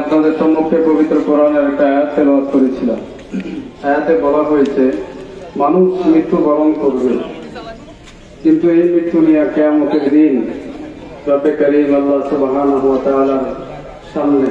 আপনাদের সম্মুখে পবিত্র কোরআনের একটা আয়াত তেলাওয়াত করেছিলাম। আয়াতে বলা হয়েছে, মানুষ মৃত্যু বরণ করবে, কিন্তু এই মৃত্যু নিয়ে কেয়ামতের দিন রব্বে করিম আল্লাহ তাআলার সামনে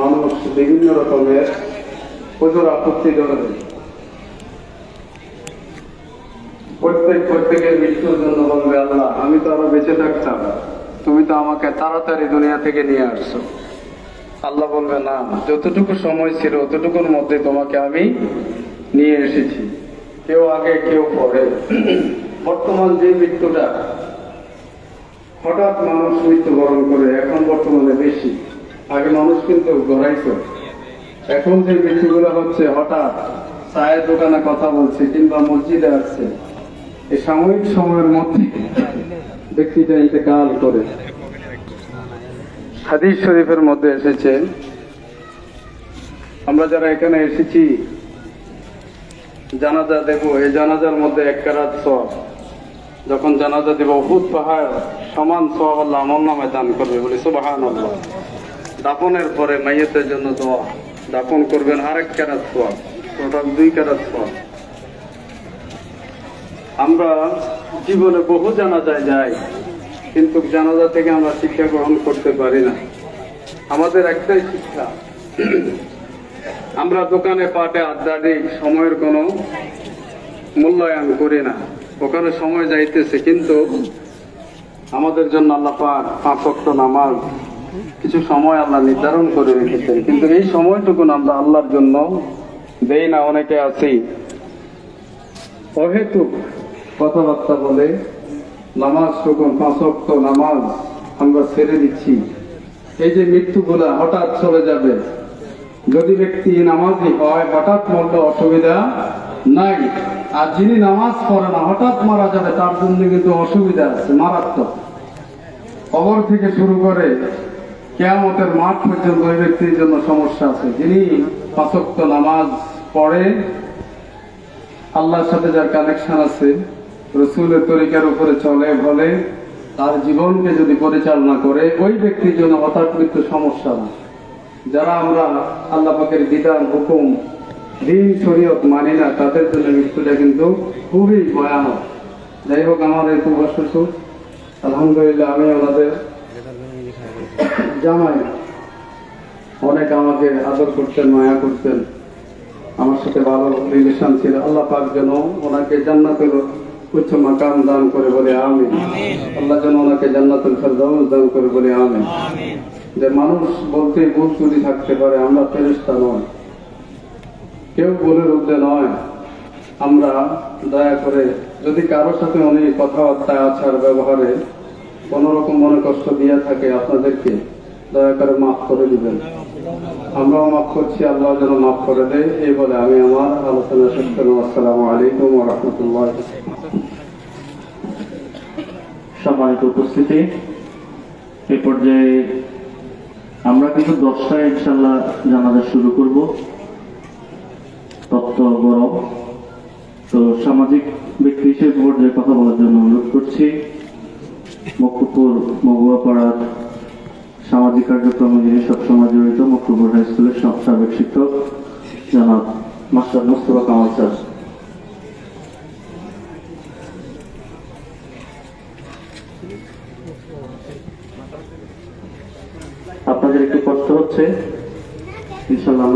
মানুষ বিভিন্ন রকমের প্রচুর আপত্তি জানাবে। প্রত্যেক প্রত্যেকের মৃত্যুর জন্য বলবে আল্লাহ, আমি তো আরও বেঁচে থাকতাম, তুমি তো আমাকে তাড়াতাড়ি দুনিয়া থেকে নিয়ে আসছো। আল্লাহ বলবে, না, যতটুকু সময় ছিল, অতটুকুর মধ্যে তোমাকে আমি নিয়ে এসেছি। কেউ আগে, কেউ পরে। বর্তমান যে মৃত্যুটা, হঠাৎ মানুষ মৃত্যুবরণ করে, এখন বর্তমানে বেশি। আগে মানুষ কিন্তু গড়াইতো এখন যে মৃত্যুগুলো হচ্ছে, হঠাৎ চায়ের দোকানে কথা বলছে কিংবা মসজিদে আসছে, এই সাময়িক সময়ের মধ্যে ব্যক্তিটা ইন্তেকাল করে। হাদিস শরীফের মধ্যে এসেছে, আমরা যারা এখানে এসেছি, জানাজা দেব, এই জানাজার মধ্যে এক কারাত সব যখন জানাজা দেব অভূত পাহাড়, সমান সব আল্লাহ আমার নামে দান করবে, বলি সুবাহান আল্লাহ দাফনের পরে মাইয়েতের জন্য দোয়া। দাপন করবেন আরেক কারাত সব টোটাল দুই কারাত সব আমরা জীবনে বহু জানাজায় যাই। কিন্তু জানাজা থেকে আমরা শিক্ষা গ্রহণ করতে পারি না। আমাদের একটাই শিক্ষা, আমরা দোকানে পাটে আধ্যাত্মিক সময়ের কোনো মূল্যায়ন করি না। ওখানে সময় যাইতেছে, কিন্তু আমাদের জন্য আল্লাহ পাক পাঁচ ওয়াক্ত নামাজ, কিছু সময় আল্লাহ নির্ধারণ করে রেখেছেন। কিন্তু এই সময়টুকু আমরা আল্লাহর জন্য দেই না, অনেকে আছি। অহেতুক কথাবার্তা বলে নামাজ টুকুন পাঁচ ওয়াক্ত নামাজ আমরা ছেড়ে দিচ্ছি। এই যে মৃত্যু মৃত্যুগুলা হঠাৎ চলে যাবে। যদি ব্যক্তি নামাজি হয়, হঠাৎ মরলে অসুবিধা নাই। আর যিনি নামাজ পড়ে না, হঠাৎ মারা যাবে, তার জন্য কিন্তু অসুবিধা আছে, মারাত্মক। কবর থেকে শুরু করে কেয়ামতের মাঠ পর্যন্ত ওই ব্যক্তির জন্য সমস্যা আছে। যিনি পাঁচক্ত নামাজ পড়ে, আল্লাহর সাথে যার কানেকশন আছে রসুলের তরিকার উপরে চলে, বলে তার জীবনকে যদি পরিচালনা করে, ওই ব্যক্তির জন্য হঠাৎ মৃত্যু সমস্যা না। যারা আমরা আল্লাহ পাকের বিধান হুকুম, দিন, শরীয়ত মানি না, তাদের জন্য মৃত্যুটা কিন্তু খুবই ভয়ানক। যাই হোক এই প্রবাস শ্বশুর আলহামদুলিল্লাহ, আমি ওনাদের জামাই। অনেক আমাকে আদর করতেন, মায়া করতেন। আমার সাথে ভালো রিলেশন ছিল। আল্লাহ পাক যেন ওনাকে জান্নাতের উচ্চ মাকাম দান করে বলে আমি আল্লাহ যেন ওনাকে জান্নাতুল ফেরদাউস দান করে বলে আমি যে মানুষ বলতে ভুল ত্রুটি থাকতে পারে আমরা ফেরেস্তা নয় কেউ ভুলের ঊর্ধ্বে নয়। আমরা দয়া করে যদি কারোর সাথে অনেক কথাবার্তা আচার ব্যবহারে কোনো রকম মনে কষ্ট দিয়ে থাকে আপনাদেরকে দয়া করে মাফ করে দিবেন। আমরাও মাফ করছি আল্লাহ যেন মাফ করে দেয়। এই বলে আমি আমার আলোচনা শেষ করলাম। আসসালামু আলাইকুম রহমতুল্লাহ সম্মানিত উপস্থিতি, এ পর্যায়ে আমরা কিন্তু দশটায় ইনশাল্লাহ জানাজা শুরু করব। তত্ত্ব গরম। তো সামাজিক ব্যক্তি হিসেবে পর্যায়ে কথা বলার জন্য অনুরোধ করছি। মকুপুর মগুয়া পাড়ার সামাজিক কার্যক্রমে যিনি সবসময় জড়িত মকুপুর হাই স্কুলের সব সাবেক শিক্ষক, জনাব মাস্টার মোস্তফা কামাল স্যার আপনাদের একটু কষ্ট হচ্ছে ইনশাল্লাহ আমরা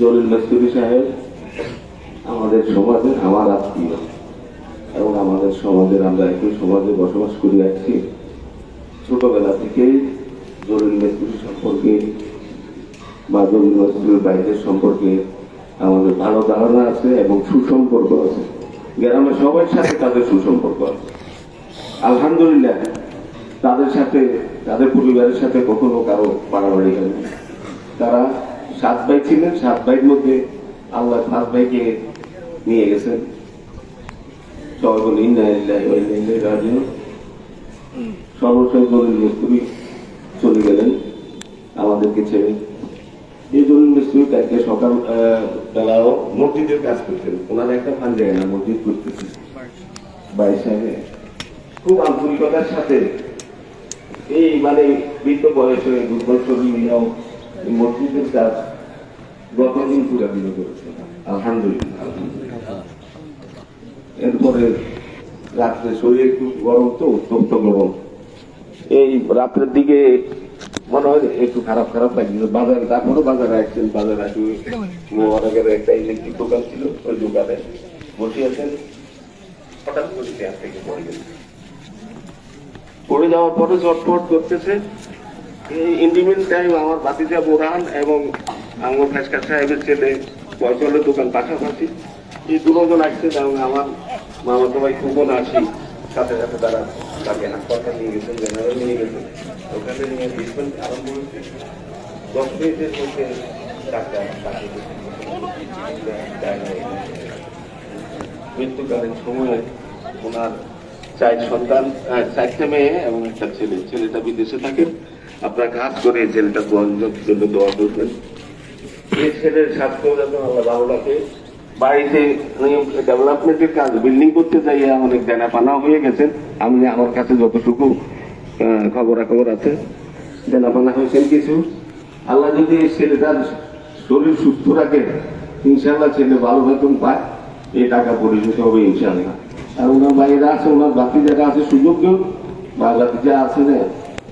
জলিল নস্তুরি সাহেব, আমাদের সমাজের আমার আত্মীয় এবং আমাদের সমাজের আমরা একই সমাজে বসবাস করে আসছি ছোটবেলা থেকেই জলিল নস্তুরি সম্পর্কে বা জলিল নস্তুরির বাইরের সম্পর্কে আমাদের ভালো ধারণা আছে এবং সুসম্পর্ক আছে। গ্রামের সবার সাথে তাদের সুসম্পর্ক আছে। আলহামদুলিল্লাহ, তাদের সাথে, তাদের পরিবারের সাথে কখনো কারও বাড়াবাড়ি হয়নি। তারা সাত ভাই ছিলেন, সাত ভাইয়ের মধ্যে আল্লাহ পাঁচ ভাইকে নিয়ে গেছেন। চলে গেলেন, আমাদেরকে ছেড়ে। এই মিস্ত্রি সকাল বেলাও মসজিদের কাজ করতেন। ওনার একটা ফান জায়গা না, মসজিদ করতেছে। বাইশ সাহেবে, খুব আন্তরিকতার সাথে এই মানে বৃদ্ধ বয়সে দুর্বল শরীর মসজিদের কাজ গতদিন পুরা দিন করেছে। আলহামদুলিল্লাহ। এরপরে রাত্রে শরীর একটু গরম তো, উত্তপ্ত গরম। এই রাত্রের দিকে মনে হয় একটু খারাপ খারাপ লাগছিল। বাজারে তারপরে বাজারে আসছেন, বাজারে আসি। মোবারকের একটা ইলেকট্রিক দোকান ছিল, ওই দোকানে বসে আছেন। হঠাৎ করে চেয়ার থেকে পড়ে গেছে। পড়ে যাওয়ার পরে চটপট করতেছে। এই ইন্ডিমিন টাইম আমার বাতিজা বোরহান এবং আমার ফেসকা সাহেবের ছেলে ফয়সলের দোকান পাশাপাশি। এই দুজন আসছে এবং আমার মামা তো ভাই খুবন আসি সাথে সাথে তারা তাকে হাসপাতাল নিয়ে গেছেন জেনারেল নিয়ে গেছেন ওখানে নিয়ে ট্রিটমেন্ট আরম্ভ হয়েছে। দশ মিনিটের মধ্যে ডাক্তার মৃত্যুকালীন সময়ে ওনার চার সন্তান চারটে মেয়ে এবং একটা ছেলে। ছেলেটা বিদেশে থাকে। আপনার কাজ করে ছেলেটা জন্য দোয়া করবেন। এই ছেলের স্বাস্থ্য যেন আল্লাহ ভালো রাখে। বাড়িতে ডেভেলপমেন্টের কাজ বিল্ডিং করতে যাইয়া অনেক দেনা পানা হয়ে গেছেন আমি আমার কাছে যতটুকু খবরাখবর আছে দেনা পানা হয়েছেন কিছু। আল্লাহ যদি ছেলেটার শরীর সুস্থ রাখে ইনশাল্লাহ ছেলে ভালো বেতন পায়। এই টাকা পরিশোধ হবে ইনশাল্লাহ আর ওনার বাইরে আছে, ওনার বাকি যারা আছে, সুযোগ্য। বা বাকি যা আছে না,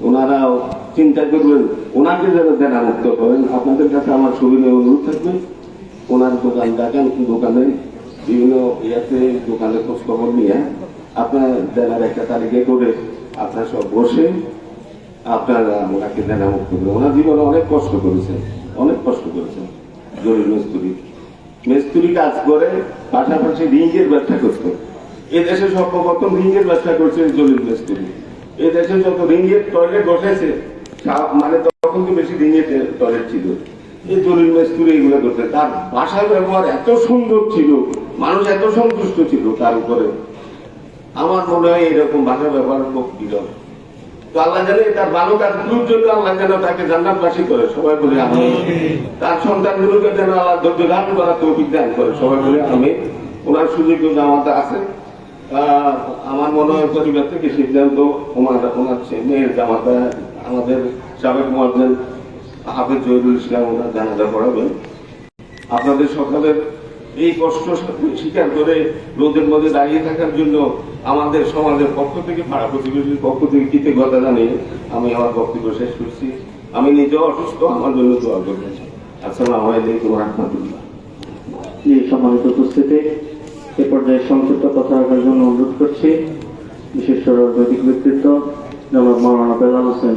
ওনারাও চিন্তা করবেন ওনাকে যেন দেনা মুক্ত করেন, আপনাদের কাছে আমার সুবিধা অনুরোধ থাকবে। ওনার দোকান ডাকান দোকানে, বিভিন্ন ইয়াতে দোকানে খোঁজ খবর নিয়ে আপনার দেনার একটা তালিকা করে আপনার সব বসে আপনারা ওনাকে দেনা মুক্ত করবেন ওনার জীবনে অনেক কষ্ট করেছেন, অনেক কষ্ট করেছেন। জরুরি মিস্ত্রি। মিস্ত্রি কাজ করে, পাশাপাশি রিঙ্গের ব্যবসা করতো এ দেশে সর্বপ্রথম রিঙ্গের ব্যবসা করছে জলিল মিস্ত্রি। এ দেশে যত রিঙ্গের টয়লেট বসেছে মানে তখন তো বেশি রিঙ্গের টয়লেট ছিল। এই জলিল মিস্ত্রি এগুলো করতে। তার ভাষার ব্যবহার এত সুন্দর ছিল। মানুষ এত সন্তুষ্ট ছিল তার উপরে। আমার মনে হয় এরকম ভাষা ব্যবহার খুব বিরল। তো আল্লাহ জানে তার ভালো জন্য আল্লাহ তাকে করে। সবাই বলে আমি তার যেন আল্লাহ ধৈর্য ধারণ দান করে। সবাই বলে আমি ওনার সুযোগ আছে। আমার মনে হয় পরিবার থেকে সিদ্ধান্ত ওনার ওনার মেয়ের আমাদের সাবেক মহাজন হাফেজ জহিরুল ইসলাম ওনার জানাজা পড়াবেন। আপনাদের সকালের এই কষ্ট স্বীকার করে রোদের মধ্যে দাঁড়িয়ে থাকার জন্য আমাদের সমাজের পক্ষ থেকে, পাড়া প্রতিবেশীর পক্ষ থেকে কৃতজ্ঞতা জানিয়ে আমি আমার বক্তব্য শেষ করছি। আমি নিজেও অসুস্থ, আমার জন্য দোয়া করবেন। আসসালামু আলাইকুম রহমতুল্লাহ। সম্মানিত উপস্থিতি, এ পর্যায়ে সংক্ষিপ্ত কথা রাখার জন্য অনুরোধ করছি। বিশেষ রাজনৈতিক ব্যক্তিত্ব মৌলানা বেলাল হোসেন।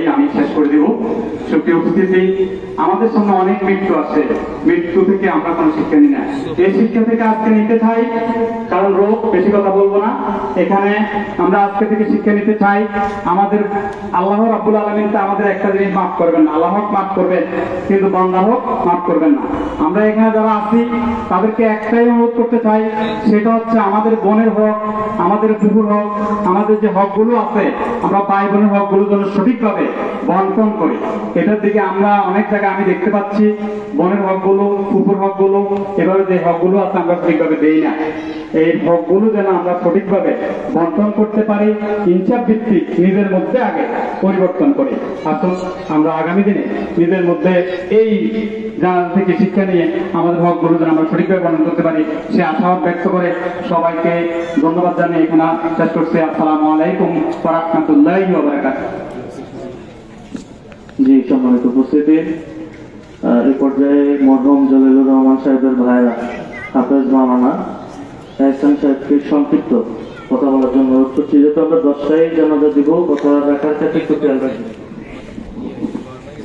বলেই আমি শেষ করে দিব। সুপ্রিয় উপস্থিতি আমাদের সামনে অনেক মৃত্যু আছে। মৃত্যু থেকে আমরা কোনো শিক্ষা নিই না। এই শিক্ষা থেকে আজকে নিতে চাই, কারণ রোগ, বেশি কথা বলব না। এখানে আমরা আজকে থেকে শিক্ষা নিতে চাই। আমাদের আল্লাহ রাব্বুল আলমিন তো আমাদের একটা জিনিস মাফ করবেন আল্লাহ হক মাফ করবেন, কিন্তু বন্দা হোক মাফ করবেন না। আমরা এখানে যারা আছি, তাদেরকে একটাই অনুরোধ করতে চাই, সেটা হচ্ছে আমাদের বোনের হক, আমাদের পুকুর হক, আমাদের যে হকগুলো আছে, আমরা ভাই বোনের হকগুলো যেন সঠিকভাবে বন্টন করি। এটার দিকে আমরা অনেক জায়গায় আমি দেখতে পাচ্ছি, বনের হকগুলো পুকুর হকগুলো, এভাবে যে হকগুলো আছে আমরা সঠিকভাবে দেই না। এই হকগুলো যেন আমরা সঠিকভাবে বন্টন করতে পারি, ইনসাফ ভিত্তিক নিজের মধ্যে আগে পরিবর্তন করি। আসুন, আমরা আগামী দিনে নিজের মধ্যে এই জানা থেকে শিক্ষা নিয়ে আমাদের হকগুলো যেন আমরা সঠিকভাবে বর্ণন করতে পারি, সে আশাবাদ ব্যক্ত করে সবাইকে ধন্যবাদ জানিয়ে এখানে শেষ করছি। আসসালামু আলাইকুম রহমতুল্লাহ বারাকাতুহু। জি সম্মানিত উপস্থিতি এই পর্যায়ে মরহুম জলিলুর রহমান সাহেবের ভাইরা হাফেজ মাওলানা এহসান সাহেবকে সংক্ষিপ্ত কথা বলার জন্য অনুরোধ করছি। যেহেতু আমরা দশটায় জানাজা দিব, কথা রাখার ক্ষেত্রে একটু খেয়াল রাখবেন।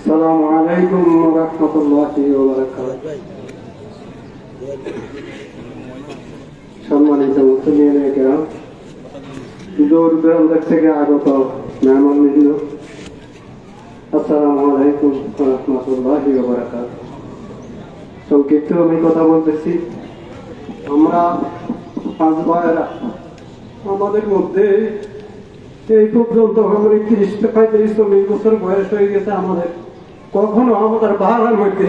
সালাম আলাইকুম রহমতুল্লাহি সম্মানিত মুসলিম থেকে আগত মেহমান আমি কথা বলতেছি। আমরা পাঁচ ভাইয়েরা, আমাদের মধ্যে এই পর্যন্ত আমার তিরিশ পঁয়ত্রিশ চল্লিশ বছর বয়স হয়ে গেছে আমাদের। কখনো আমাদের বাহার মধ্যে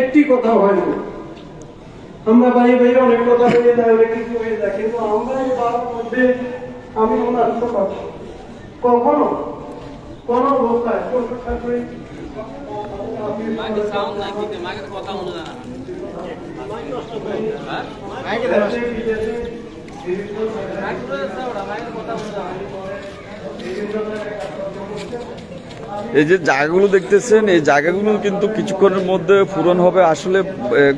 একটি কথা হয়নি আমরা বাইরে বাইরে অনেক কথা হয়ে যায় অনেক কিছু হয়ে যায়। কিন্তু আমরা এই বাহার মধ্যে আমি ওনার ছোট কখনো কোন অবস্থায় এই যে জায়গাগুলো দেখতেছেন এই জায়গাগুলো কিন্তু কিছুক্ষণের মধ্যে পূরণ হবে। আসলে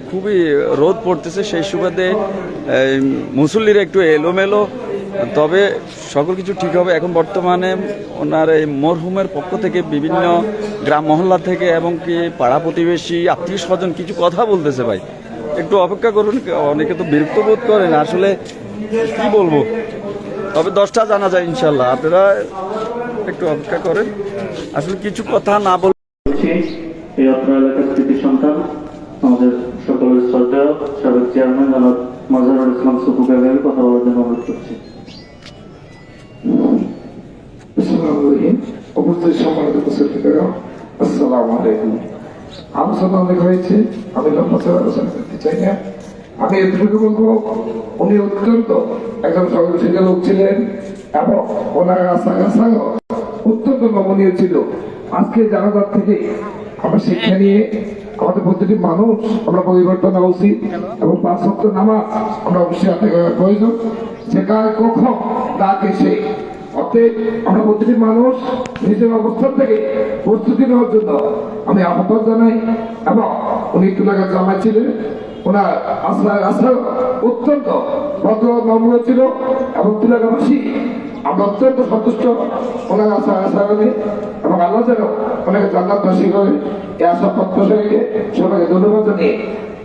খুবই রোদ পড়তেছে সেই সুবাদে মুসল্লিরা একটু এলোমেলো তবে সকল কিছু ঠিক হবে। এখন বর্তমানে ওনার এই মরহুমের পক্ষ থেকে বিভিন্ন গ্রাম মহল্লা থেকে এবং কি পাড়া প্রতিবেশী, আত্মীয় স্বজন কিছু কথা বলতেছে ভাই। একটু অপেক্ষা করুন, অনেকে তো বিরক্ত বোধ করেন। আসলে কি বলব? তবে দশটা জানা যায় ইনশাল্লাহ আপনারা একটু অপেক্ষা করেন। আসলে কিছু কথা না বল সকলের শ্রদ্ধা, সাবেক চেয়ারম্যান জনাব মাজহারুল ইসলাম কাবির কথা বলার জন্য অনুরোধ করছি। অত্যন্ত নমনীয় ছিল। আজকে জানাজার থেকে আমরা শিক্ষা নিয়ে আমাদের প্রতিটি মানুষ, আমরা পরিবর্তন হওয়া উচিত এবং পাঁচ সপ্তাহ নামাজ আমরা অবশ্যই করার প্রয়োজন। কার কখন তাকে সে অতএব আমরা প্রতিটি মানুষ নিজের অবস্থান থেকে প্রস্তুতি নেওয়ার জন্য আমি আহ্বান জানাই এবং উনি তুলাগার জামাই ছিলেন। ওনার আশা আশা অত্যন্ত ভদ্র নম্র ছিল এবং তুলাগাবাসী আমরা অত্যন্ত সন্তুষ্ট। ওনার আশা আশা করে এবং আল্লাহ যেন ওনাকে জান্নাতবাসী করে এই আশা প্রত্যাশা রেখে সবাইকে ধন্যবাদ জানিয়ে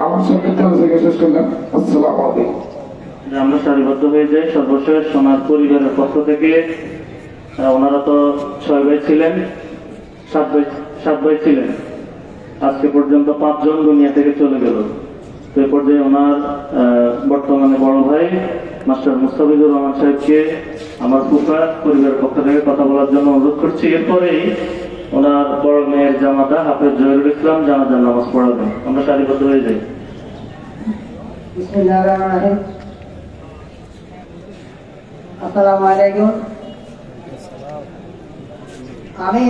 আমার সঙ্গে শেষ করলাম। আসসালামু আলাইকুম। আমরা সারিবদ্ধ হয়ে যাই, সর্বশেষ ওনার পরিবারের পক্ষ থেকে। ওনারা তো ছয় ভাই ছিলেন, সাত ভাই সাত ভাই ছিলেন। আজকে পর্যন্ত পাঁচজন দুনিয়া থেকে চলে গেল। তো এই পর্যায়ে ওনার বর্তমানে বড় ভাই, মাস্টার মুস্তাফিজুর রহমান সাহেবকে আমার ফুফা পরিবারের পক্ষ থেকে কথা বলার জন্য অনুরোধ করছি। এরপরেই ওনার বড় মেয়ের জামাতা হাফেজ জহিরুল ইসলাম জানাজার নামাজ পড়াবেন। আমরা সারিবদ্ধ হয়ে যাই। বিসমিল্লাহির রহমানির রহিম। আমি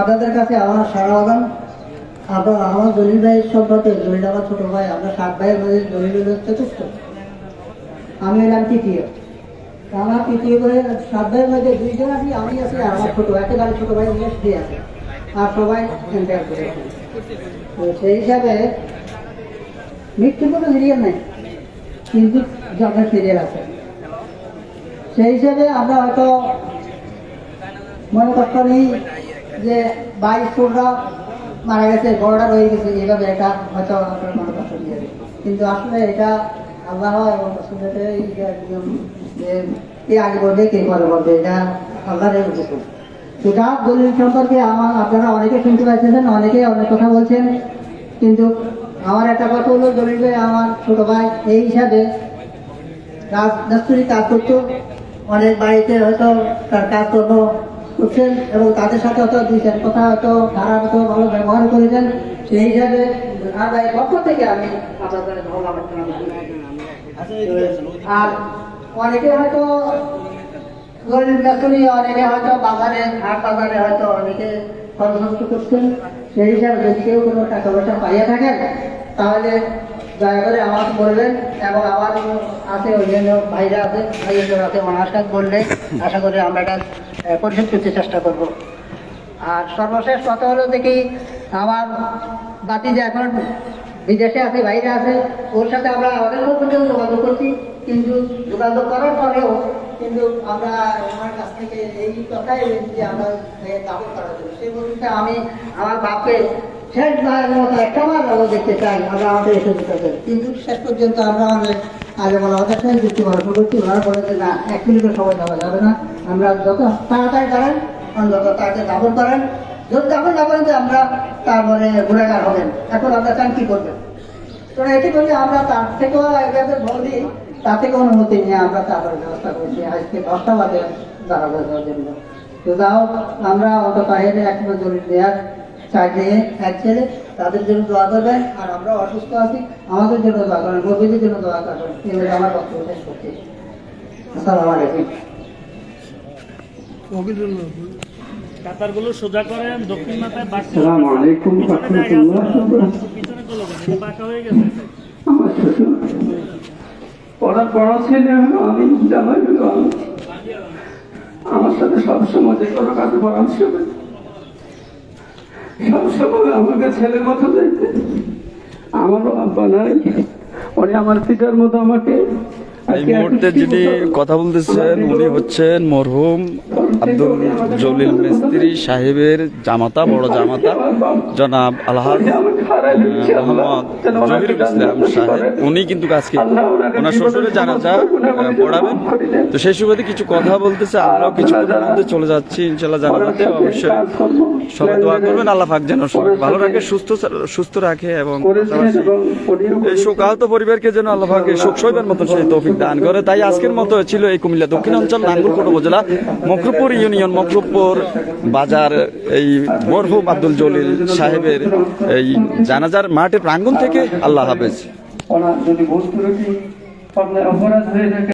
আপনাদের কাছে আমার স্বাগতম। আপনার আমার জলিল ভাইয়ের সম্পর্কে জলিল আমার ছোট ভাই আমরা সাত ভাইয়ের মধ্যে জলিল চতুর্থ আমি এলাম তৃতীয়। আমার তৃতীয় করে সাত ভাইয়ের মধ্যে দুইজন আছি, আমি আছি আর আমার ছোট একেবারে ছোট ভাই নিয়ে আছে। আর সবাই তো সেই হিসাবে মৃত্যু কোনো সিরিয়াল নাই, কিন্তু জন্মের সিরিয়াল আছে। সেই হিসাবে আমরা হয়তো মনে করতে নেই যে বাইশ কোনটা মারা গেছে বড়টা রয়ে গেছে, এইভাবে এটা হয়তো মনে কিন্তু আসলে এটা আল্লাহ এবং কে আগে বলবে, কে পরে বলবে, এটা আল্লাহর হুকুম সেটা দলিল সম্পর্কে আমার আপনারা অনেকে শুনতে পাচ্ছেন অনেকে অনেক কথা বলছেন, কিন্তু আমার একটা কথা হলো, দলিল আমার ছোট ভাই, এই হিসাবে রাজদাস্তুরি কাজ করতো অনেক বাড়িতে হয়তো তার কাজকর্ম করছেন এবং তাদের সাথে হয়তো দুই চার কথা হয়তো তারা হয়তো ভালো ব্যবহার করেছেন। সেই হিসাবে আর পক্ষ থেকে আমি আপনাদের করছি আর অনেকে হয়তো গরিব ব্যক্তি অনেকে হয়তো বাজারে হাট বাজারে হয়তো অনেকে খরচ করছেন। সেই হিসাবে যদি কেউ কোনো টাকা পয়সা পাইয়া থাকেন তাহলে দয়া করে আমার বলবেন এবং আমার আছে, ওই জন্য ভাইরা আছে ভাইয়ের আছে ওনার সাথে বললে আশা করি আমরা এটা পরিশোধ করতে চেষ্টা করব। আর সর্বশেষ কথা হলো দেখি আমার বাতি যে এখন বিদেশে আছে, বাইরে আছে, ওর সাথে আমরা আমাদের পর্যন্ত যোগাযোগ করছি। কিন্তু যোগাযোগ করার পরেও কিন্তু আমরা আমার কাছ থেকে এই কথাই যে আমরা দাবো করার জন্য সেই বলতে আমি আমার বাপকে শেষ ভাইয়ের মতো একটা বার ভালো দেখতে চাই, আমরা আমাদের চাই। কিন্তু শেষ পর্যন্ত আমরা অনেক আগে বলা ওদের সাথে যুক্তি পড়াশোনা করছি ওনারা বলে যে না, এক মিনিটের সময় দেওয়া যাবে না। আমরা যত তাড়াতাড়ি করেন যত তাড়াতাড়ি দাবন করেন। যদি দাবন না করেন যে আমরা তারপরে গুণাগার হবেন। এখন আমরা চান কি করবেন? তো এটি করলে আমরা তার থেকেও এদের বল তার থেকে অনুমতি নিয়ে আমরা তারপরে ব্যবস্থা করছি। আজকে দশটা বাজে দাঁড়াবো জন্য। তো যাও আমরা অন্তত এর একবার জরুরি দেওয়ার যে এক ছেলে তাদের জন্য দোয়া করবেন আর আমরা অসুস্থ আছি আমাদের জন্য দোয়া করেন গভীরের জন্য দোয়া করবেন। এইভাবে আমার বক্তব্য শেষ করছি। আসসালামু আলাইকুম। কাতারগুলো সোজা করেন দক্ষিণ মাথায় বাঁক। আসসালামু আলাইকুম পিছনে গুলো। বাঁকা হয়ে গেছে। আমার শ্বশুর পড়ার বড় ছেলে হলো আমি জামাই হলো আমি আমার সাথে সবসময় যে কোনো কাজে পরামর্শ করে সবসময় আমাকে ছেলের মতো দেখতে। আমারও আব্বা নাই। উনি আমার পিতার মতো আমাকে এই মুহূর্তে যিনি কথা বলতেছেন উনি হচ্ছেন মরহুম আব্দুল জলিল মিস্ত্রি সাহেবের জামাতা বড় জামাতা জনাব আল্লাহ। মোহাম্মদ জহিরুল ইসলাম সাহেব উনি কিন্তু আজকে ওনার শ্বশুরে গুনাহ আহ, পড়াবেন। তো সেই সুবাদে কিছু কথা বলতেছে আমরাও কিছুক্ষণের মধ্যে চলে যাচ্ছি ইনশাল্লাহ জানাজাতে অবশ্যই সবাই দোয়া করবেন আল্লাহ পাক যেন সবাই ভালো রাখে সুস্থ সুস্থ রাখে এবং এই শোকাহত পরিবারকে যেন আল্লাহ পাকে শোক সইবার মতো সেই তৌফিক দান করে তাই আজকের মতো ছিল এই কুমিল্লা দক্ষিণাঞ্চল নাঙ্গলকোট উপজেলা মকরুপুর ইউনিয়ন, মকরুপুর বাজার, এই মরহুম আব্দুল জলিল সাহেবের এই জানাজার মাঠের প্রাঙ্গণ থেকে আল্লাহ হাফেজ। যদি অপরাধ হয়ে থাকে।